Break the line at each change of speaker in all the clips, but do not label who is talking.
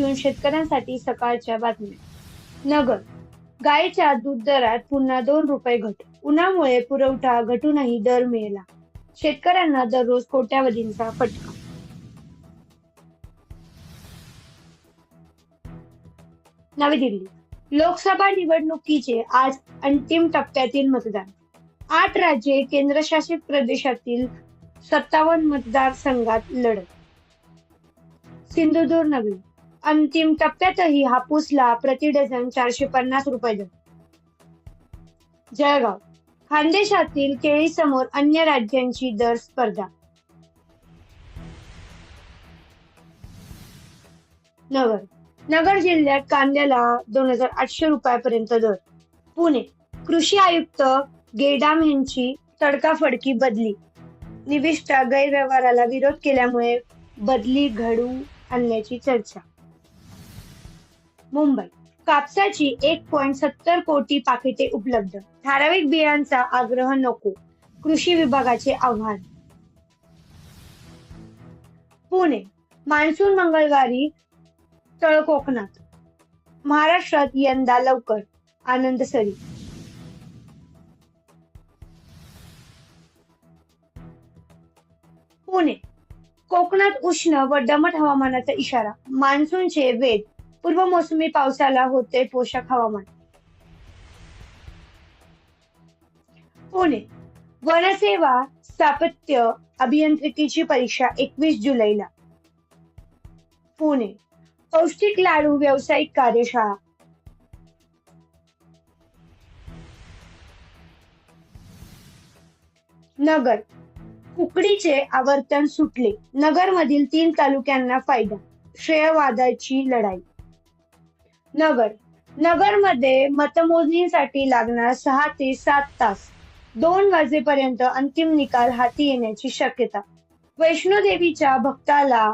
घेऊन शेतकऱ्यांसाठी सकाळच्या बातम्या. नगर. गायीच्या दूध दरात पुन्हा दोन रुपये घट. उन्हामुळे पुरवठा घटूनही दर मिळाला. शेतकऱ्यांना दररोज कोट्यावधींचा फटका. नवी दिल्ली. लोकसभा निवडणुकीचे आज अंतिम टप्प्यातील मतदान. आठ राज्ये केंद्रशासित प्रदेशातील सत्तावन्न मतदारसंघात लढत. सिंधुदुर्ग नगरी. अंतिम टप्प्यातही हापूसला प्रति डझन चारशे पन्नास रुपये जळगाव. खानदेशातील केळीसमोर अन्य राज्यांची दर स्पर्धा. नगर. नगर जिल्ह्यात कांद्याला दोन हजार आठशे रुपयापर्यंत दर. पुणे. कृषी आयुक्त गेडाम यांची तडकाफडकी बदली. निविष्ठा गैरव्यवहाराला विरोध केल्यामुळे बदली घडून आणण्याची चर्चा. मुंबई. कापसाची एक पॉइंट सत्तर कोटी पाकिटे उपलब्ध. ठराविक बियांचा आग्रह नको. कृषी विभागाचे आव्हान. पुणे. मान्सून मंगळवारी तळ कोकणात महाराष्ट्रात यंदा लवकर. आनंद सरी. पुणे. कोकणात उष्ण व दमट हवामानाचा इशारा. मान्सूनचे वेध. पूर्व मोसमी पावसाला होते पोषक हवामान. पुणे. वनसेवा स्थापत्य अभियांत्रिकीची परीक्षा एकवीस जुलैला. पुणे. पौष्टिक लाडू व्यावसायिक कार्यशाळा. नगर. कुकडीचे आवर्तन सुटले. नगरमधील तीन तालुक्यांना फायदा श्रेयवादाची लढाई. नगर. नगरमध्ये मतमोजणीसाठी लागणार सहा ते सात तास. दोन वाजेपर्यंत अंतिम निकाल हाती येण्याची शक्यता. वैष्णोदेवीच्या भक्ताला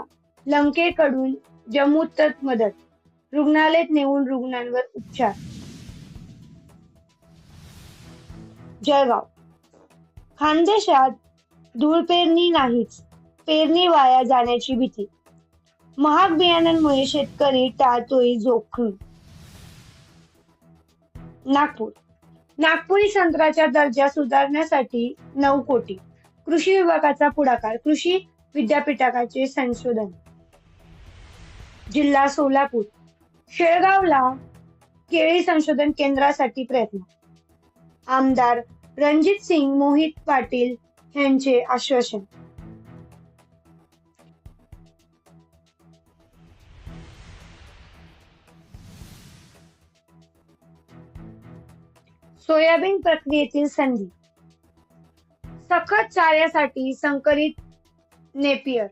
लंकेकडून जम्मूत मदत. रुग्णालयात नेऊन रुग्णांवर उपचार. जळगाव. खानदेशात धूळ पेरणी नाहीच पेरणी वाया जाण्याची भीती. महाग बियाणांमुळे शेतकरी टाळतोय जोखीम. नागपूर. नागपुरी संत्र्याचा दर्जा सुधारण्यासाठी नऊ कोटी. कृषी विभागाचा पुढाकार कृषी विद्यापीठाचे संशोधन. जिल्हा सोलापूर. शेळगावला केळी संशोधन केंद्रासाठी प्रयत्न. आमदार रणजित सिंग मोहित पाटील यांचे आश्वासन. सोयाबीन प्रक्रियेतील संधी. सखत चाऱ्यासाठी संकरित नेपियर.